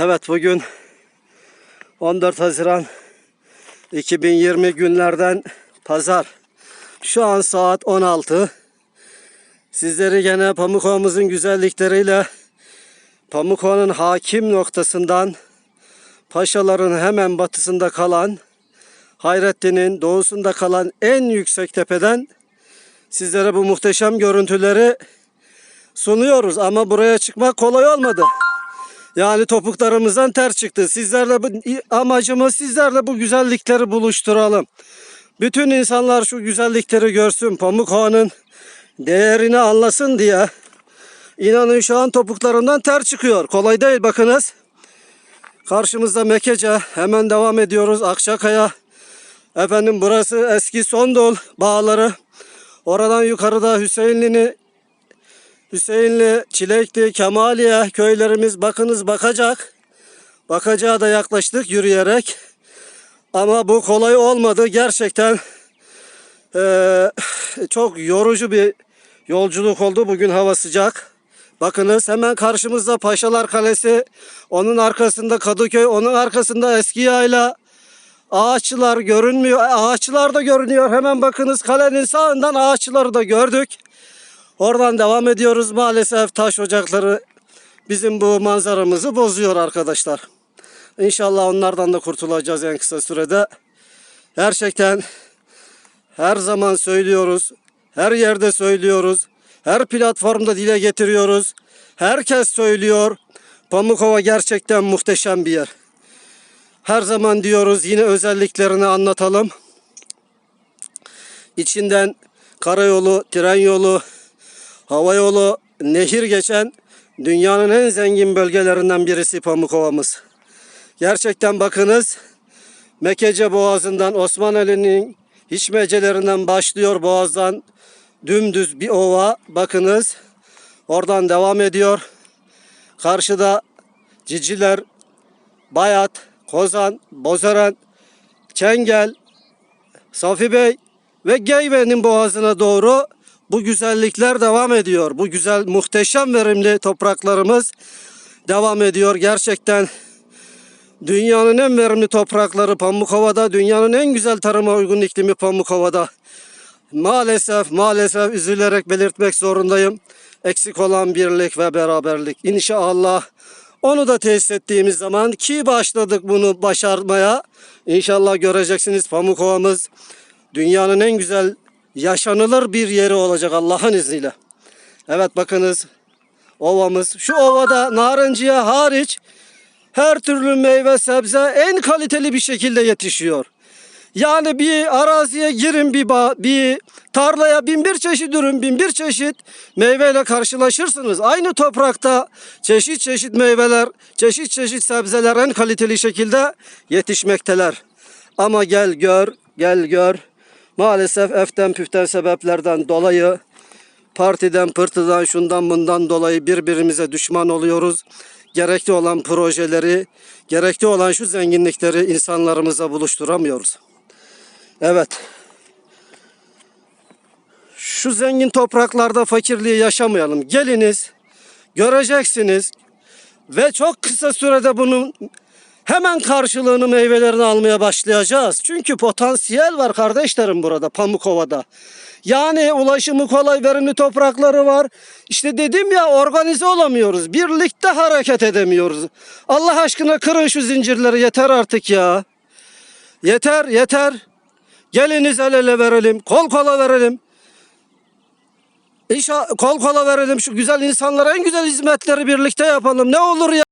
Evet bugün 14 Haziran 2020 günlerden pazar. Şu an saat 16. Sizleri gene Pamukova'mızın güzellikleriyle Pamukova'nın hakim noktasından Paşaların hemen batısında kalan Hayrettin'in doğusunda kalan en yüksek tepeden sizlere bu muhteşem görüntüleri sunuyoruz ama buraya çıkmak kolay olmadı. Yani topuklarımızdan ter çıktı. Sizlerle bu, amacımız sizlerle bu güzellikleri buluşturalım. Bütün insanlar şu güzellikleri görsün. Pamukova'nın değerini anlasın diye. İnanın şu an topuklarımdan ter çıkıyor. Kolay değil bakınız. Karşımızda Mekece. Hemen devam ediyoruz. Akçakaya. Efendim burası eski Sondol bağları. Oradan yukarıda Hüseyinli'ni Hüseyinli, Çilekli, Kemaliye köylerimiz bakınız bakacak. Bakacağa da yaklaştık yürüyerek. Ama bu kolay olmadı. Gerçekten eee, çok yorucu bir yolculuk oldu. Bugün hava sıcak. Bakınız hemen karşımızda Paşalar Kalesi. Onun arkasında Kadıköy. Onun arkasında Eski Yayla. Ağaçlar görünmüyor. Ağaçlar da görünüyor. Hemen bakınız kalenin sağından ağaçları da gördük. Oradan devam ediyoruz. Maalesef taş ocakları bizim bu manzaramızı bozuyor arkadaşlar. İnşallah onlardan da kurtulacağız en kısa sürede. Gerçekten her zaman söylüyoruz. Her yerde söylüyoruz. Her platformda dile getiriyoruz. Herkes söylüyor. Pamukova gerçekten muhteşem bir yer. Her zaman diyoruz yine özelliklerini anlatalım. İçinden karayolu, tren yolu, hava yolu, nehir geçen dünyanın en zengin bölgelerinden birisi Pamukova'mız. Gerçekten bakınız Mekece Boğazı'ndan Osmanlı'nın hiçmecelerinden başlıyor boğazdan dümdüz bir ova bakınız oradan devam ediyor. Karşıda Ciciler, Bayat, Kozan, Bozören, Çengel, Safi Bey ve Geyve'nin boğazına doğru bu güzellikler devam ediyor. Bu güzel, muhteşem verimli topraklarımız devam ediyor. Gerçekten dünyanın en verimli toprakları Pamukova'da, dünyanın en güzel tarıma uygun iklimi Pamukova'da. Maalesef, maalesef üzülerek belirtmek zorundayım. Eksik olan birlik ve beraberlik. İnşallah onu da tesis ettiğimiz zaman ki başladık bunu başarmaya. İnşallah göreceksiniz Pamukova'mız dünyanın en güzel yaşanılır bir yeri olacak Allah'ın izniyle. Evet bakınız ovamız. Şu ovada narenciye hariç her türlü meyve sebze en kaliteli bir şekilde yetişiyor. Yani bir araziye girin bir bağ, bir tarlaya bin bir çeşit ürün, bin bir çeşit meyveyle karşılaşırsınız. Aynı toprakta çeşit çeşit meyveler, çeşit çeşit sebzeler en kaliteli şekilde yetişmekteler. Ama gel gör, gel gör. Maalesef eften püften sebeplerden dolayı partiden, pırtıdan, şundan bundan dolayı birbirimize düşman oluyoruz. Gerekli olan projeleri, gerekli olan şu zenginlikleri insanlarımıza buluşturamıyoruz. Evet. Şu zengin topraklarda fakirliği yaşamayalım. Geliniz, göreceksiniz ve çok kısa sürede bunun hemen karşılığını meyvelerini almaya başlayacağız. Çünkü potansiyel var kardeşlerim burada Pamukova'da. Yani ulaşımı kolay verimli toprakları var. İşte dedim ya organize olamıyoruz. Birlikte hareket edemiyoruz. Allah aşkına kırın şu zincirleri yeter artık ya. Yeter yeter. Geliniz el ele verelim. Kol kola verelim. İnşa kol kola verelim şu güzel insanlara en güzel hizmetleri birlikte yapalım. Ne olur ya.